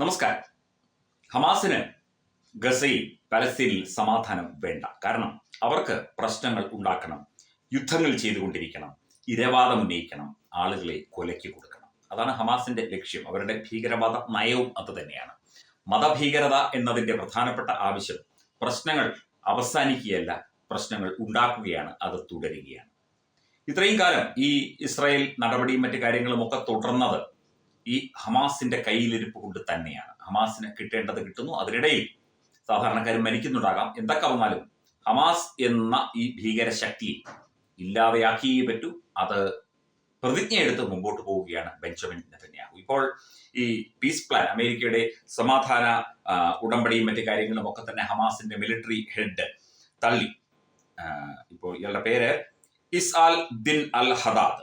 നമസ്കാരം. ഹമാസിന് ഗസയിൽ പലസ്തീനിൽ സമാധാനം വേണ്ട. കാരണം അവർക്ക് പ്രശ്നങ്ങൾ ഉണ്ടാക്കണം യുദ്ധങ്ങൾ ചെയ്തുകൊണ്ടിരിക്കണം ഇരവാദം ഉന്നയിക്കണം ആളുകളെ കൊലയ്ക്ക് കൊടുക്കണം. അതാണ് ഹമാസിന്റെ ലക്ഷ്യം. അവരുടെ ഭീകരവാദ നയവും അത് തന്നെയാണ്. മതഭീകരത എന്നതിന്റെ പ്രധാനപ്പെട്ട ആവശ്യം പ്രശ്നങ്ങൾ അവസാനിക്കുകയല്ല പ്രശ്നങ്ങൾ ഉണ്ടാക്കുകയാണ് അത് തുടരുകയാണ്. ഇത്രയും കാലം ഈ ഇസ്രായേൽ നടപടിയും മറ്റു കാര്യങ്ങളും ഒക്കെ തുടർന്നത് ഈ ഹമാസിന്റെ കയ്യിലിരിപ്പ് കൊണ്ട് തന്നെയാണ്. ഹമാസിന് കിട്ടേണ്ടത് കിട്ടുന്നു. അതിനിടയിൽ സാധാരണക്കാരും മരിക്കുന്നുണ്ടാകാം. എന്തൊക്കെ വന്നാലും ഹമാസ് എന്ന ഈ ഭീകര ശക്തിയെ ഇല്ലാതെയാക്കിയേ പറ്റൂ. അത് പ്രതിജ്ഞയെടുത്ത് മുമ്പോട്ട് പോവുകയാണ് ബെഞ്ചമിൻ നെതന്യാഹു. ഇപ്പോൾ ഈ പീസ് പ്ലാൻ അമേരിക്കയുടെ സമാധാന ഉടമ്പടിയും മറ്റു കാര്യങ്ങളും ഒക്കെ തന്നെ ഹമാസിന്റെ മിലിറ്ററി ഹെഡ് തള്ളി. ഇപ്പോൾ ഇയാളുടെ പേര് Izz al Din al Haddad.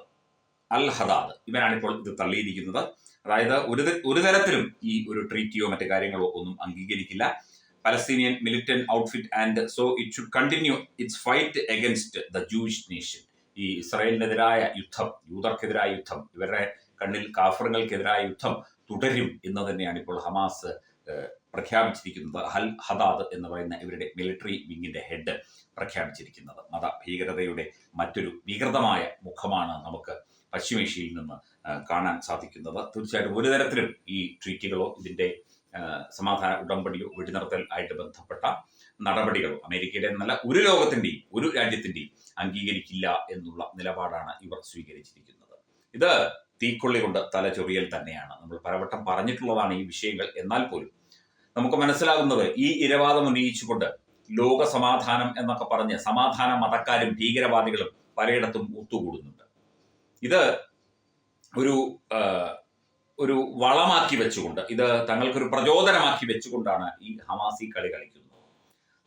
Al Haddad. ഇവനാണ് ഇപ്പോൾ ഇത് തള്ളിയിരിക്കുന്നത്. അതായത് ഒരു ഒരു തരത്തിലും ഈ ഒരു ട്രീറ്റിയോ മറ്റു കാര്യങ്ങളോ ഒന്നും അംഗീകരിക്കില്ല. Palestinian militant outfit and so it should continue its fight against the Jewish nation ഈ ഇസ്രായേലിനെതിരായ യുദ്ധം യൂതർക്കെതിരായ യുദ്ധം ഇവരുടെ കണ്ണിൽ കാഫറുകൾക്കെതിരായ യുദ്ധം തുടരും എന്ന് തന്നെയാണ് ഇപ്പോൾ ഹമാസ് പ്രഖ്യാപിച്ചിരിക്കുന്നത്. ഹൽ ഹദാദ് എന്ന് പറയുന്ന ഇവരുടെ മിലിറ്ററി വിങ്ങിന്റെ ഹെഡ് പ്രഖ്യാപിച്ചിരിക്കുന്നത്. മത ഭീകരതയുടെ മറ്റൊരു വികൃതമായ മുഖമാണ് നമുക്ക് പശ്ചിമേഷ്യയിൽ നിന്ന് കാണാൻ സാധിക്കുന്നത്. തീർച്ചയായിട്ടും ഒരു തരത്തിലും ഈ ട്രീറ്റുകളോ ഇതിന്റെ സമാധാന ഉടമ്പടിയോ വെടിനിർത്തൽ ആയിട്ട് ബന്ധപ്പെട്ട നടപടികളോ അമേരിക്കയുടെ എന്നല്ല ഒരു ലോകത്തിന്റെയും ഒരു രാജ്യത്തിന്റെയും അംഗീകരിക്കില്ല എന്നുള്ള നിലപാടാണ് ഇവർ സ്വീകരിച്ചിരിക്കുന്നത്. ഇത് തീക്കൊള്ളി കൊണ്ട് തലചൊറിയൽ തന്നെയാണ്. നമ്മൾ പലവട്ടം പറഞ്ഞിട്ടുള്ളതാണ് ഈ വിഷയങ്ങൾ. എന്നാൽ പോലും നമുക്ക് മനസ്സിലാകുന്നത് ഈ ഇരവാദം ഉന്നയിച്ചുകൊണ്ട് ലോക സമാധാനം എന്നൊക്കെ പറഞ്ഞ് സമാധാന മതക്കാരും ഭീകരവാദികളും പലയിടത്തും ഒത്തുകൂടുന്നുണ്ട്. ഇത് ഒരു ഒരു വളമാക്കി വെച്ചുകൊണ്ട് ഇത് തങ്ങൾക്കൊരു പ്രചോദനമാക്കി വെച്ചുകൊണ്ടാണ് ഈ ഹമാസി കളി കളിക്കുന്നത്.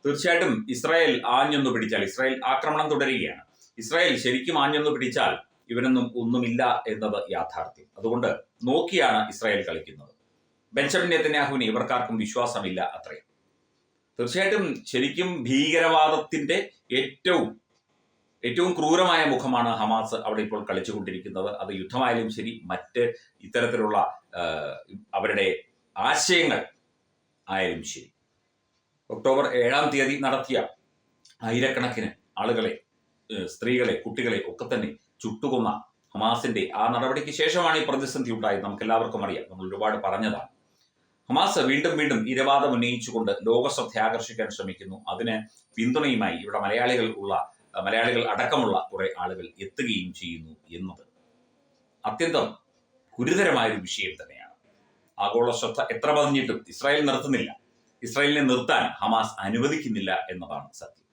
തീർച്ചയായിട്ടും ഇസ്രായേൽ ആഞ്ഞൊന്നു പിടിച്ചാൽ ഇസ്രായേൽ ആക്രമണം തുടരുകയാണ്. ഇസ്രായേൽ ശരിക്കും ആഞ്ഞൊന്നു പിടിച്ചാൽ ഇവനൊന്നും ഒന്നുമില്ല എന്നത് യാഥാർത്ഥ്യം. അതുകൊണ്ട് നോക്കിയാണ് ഇസ്രായേൽ കളിക്കുന്നത്. ബെഞ്ചമിൻ നെത്തന്യാഹുവിന് ഇവർക്കാർക്കും വിശ്വാസമില്ല അത്രയും. തീർച്ചയായിട്ടും ശരിക്കും ഭീകരവാദത്തിന്റെ ഏറ്റവും ഏറ്റവും ക്രൂരമായ മുഖമാണ് ഹമാസ് അവിടെ ഇപ്പോൾ കളിച്ചുകൊണ്ടിരിക്കുന്നത്. അത് യുദ്ധമായാലും ശരി മറ്റ് ഇത്തരത്തിലുള്ള അവരുടെ ആശയങ്ങൾ ആയാലും ശരി. ഒക്ടോബർ ഏഴാം തീയതി നടത്തിയ ആയിരക്കണക്കിന് ആളുകളെ സ്ത്രീകളെ കുട്ടികളെ ഒക്കെ തന്നെ ചുട്ടുകൊന്ന ഹമാസിന്റെ ആ നടപടിക്ക് ശേഷമാണ് ഈ പ്രതിസന്ധി ഉണ്ടായത്. നമുക്ക് എല്ലാവർക്കും അറിയാം. നമ്മൾ ഒരുപാട് പറഞ്ഞതാണ്. ഹമാസ് വീണ്ടും വീണ്ടും ഇരവാദം ഉന്നയിച്ചുകൊണ്ട് ലോകശ്രദ്ധ ആകർഷിക്കാൻ ശ്രമിക്കുന്നു. അതിന് പിന്തുണയുമായി ഇവിടെ മലയാളികൾ ഉള്ള മലയാളികൾ അടക്കമുള്ള കുറെ ആളുകൾ എത്തുകയും ചെയ്യുന്നു എന്നത് അത്യന്തം ഗുരുതരമായ ഒരു വിഷയം തന്നെയാണ്. ആഗോള ശ്രദ്ധ എത്ര പതിഞ്ഞിട്ടും ഇസ്രായേൽ നിർത്തുന്നില്ല. ഇസ്രായേലിനെ നിർത്താൻ ഹമാസ് അനുവദിക്കുന്നില്ല എന്നതാണ് സത്യം.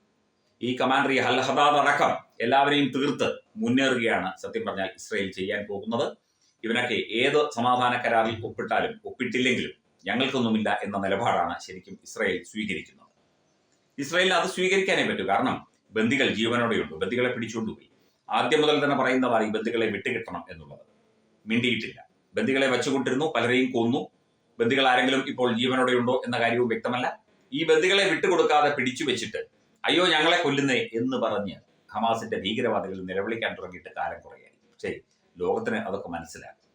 ഈ കമാൻഡർ ഈ ഹൽഹദാദ് അടക്കം എല്ലാവരെയും തീർത്ത് മുന്നേറുകയാണ് സത്യം പറഞ്ഞാൽ ഇസ്രായേൽ ചെയ്യാൻ പോകുന്നത്. ഇവനൊക്കെ ഏത് സമാധാന കരാറിൽ ഒപ്പിട്ടാലും ഒപ്പിട്ടില്ലെങ്കിലും ഞങ്ങൾക്കൊന്നുമില്ല എന്ന നിലപാടാണ് ശരിക്കും ഇസ്രായേൽ സ്വീകരിക്കുന്നത്. ഇസ്രായേലിന് അത് സ്വീകരിക്കാനേ പറ്റൂ. കാരണം ബന്ദികൾ ജീവനോടെയുണ്ട് ബന്ദികളെ പിടിച്ചുകൊണ്ടുപോയി ആദ്യം മുതൽ തന്നെ പറയുന്നതാണ് ഈ ബന്ദികളെ വിട്ടുകിട്ടണം എന്നുള്ളത്. മിണ്ടിയിട്ടില്ല. ബന്ദികളെ വെച്ചുകൊണ്ടിരുന്നു പലരെയും കൊന്നു. ബന്ദികൾ ആരെങ്കിലും ഇപ്പോൾ ജീവനോടെയുണ്ടോ എന്ന കാര്യവും വ്യക്തമല്ല. ഈ ബന്ദികളെ വിട്ടുകൊടുക്കാതെ പിടിച്ചു വെച്ചിട്ട് അയ്യോ ഞങ്ങളെ കൊല്ലുന്നേ എന്ന് പറഞ്ഞ് ഹമാസിന്റെ ഭീകരവാദികൾ നിലവിളിക്കാൻ തുടങ്ങിയിട്ട് കാലം കുറയായി. ശരി ലോകത്തിന് അതൊക്കെ മനസ്സിലാക്കും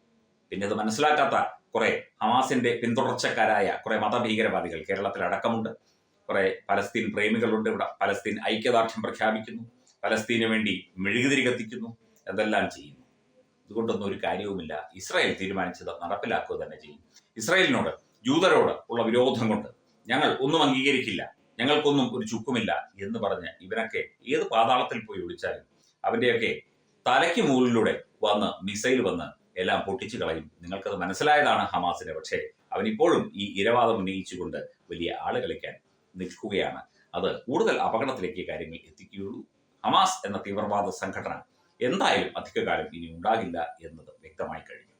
പിന്നെ അത് മനസ്സിലാക്കാത്ത കുറെ ഹമാസിന്റെ പിന്തുടർച്ചക്കാരായ കുറെ മതഭീകരവാദികൾ കേരളത്തിൽ അടക്കമുണ്ട് കുറെ പലസ്തീൻ പ്രേമികളുണ്ട്. ഇവിടെ പലസ്തീൻ ഐക്യദാർഢ്യം പ്രഖ്യാപിക്കുന്നു. പലസ്തീന് വേണ്ടി മെഴുകുതിരി കത്തിക്കുന്നു. എന്തെല്ലാം ചെയ്യുന്നു? ഇതുകൊണ്ടൊന്നും ഒരു കാര്യവുമില്ല. ഇസ്രായേൽ തീരുമാനിച്ചത് നടപ്പിലാക്കുക തന്നെ ചെയ്യും. ഇസ്രായേലിനോട് ജൂതരോട് ഉള്ള വിരോധം കൊണ്ട് ഞങ്ങൾ ഒന്നും അംഗീകരിക്കില്ല. ഞങ്ങൾക്കൊന്നും ഒരു ചുക്കുമില്ല എന്ന് പറഞ്ഞ് ഇവനൊക്കെ ഏത് പാതാളത്തിൽ പോയി ഒളിച്ചാലും അവന്റെയൊക്കെ തലയ്ക്ക് മുകളിലൂടെ വന്ന് മിസൈൽ വന്ന് എല്ലാം പൊട്ടിച്ചു കളയും. നിങ്ങൾക്കത് മനസ്സിലായതാണ് ഹമാസിന്റെ പക്ഷേ അവനിപ്പോഴും ഈ ഇരവാദം ഉന്നയിച്ചുകൊണ്ട് വലിയ ആൾ കളിക്കാൻ നിൽക്കുകയാണ്. അത് കൂടുതൽ അപകടത്തിലേക്ക് കാര്യങ്ങൾ എത്തിക്കുകയുള്ളൂ. ഹമാസ് എന്ന തീവ്രവാദ സംഘടന എന്തായാലും അധികകാലം ഇനി ഉണ്ടാകില്ല എന്നത് വ്യക്തമായി കഴിഞ്ഞു.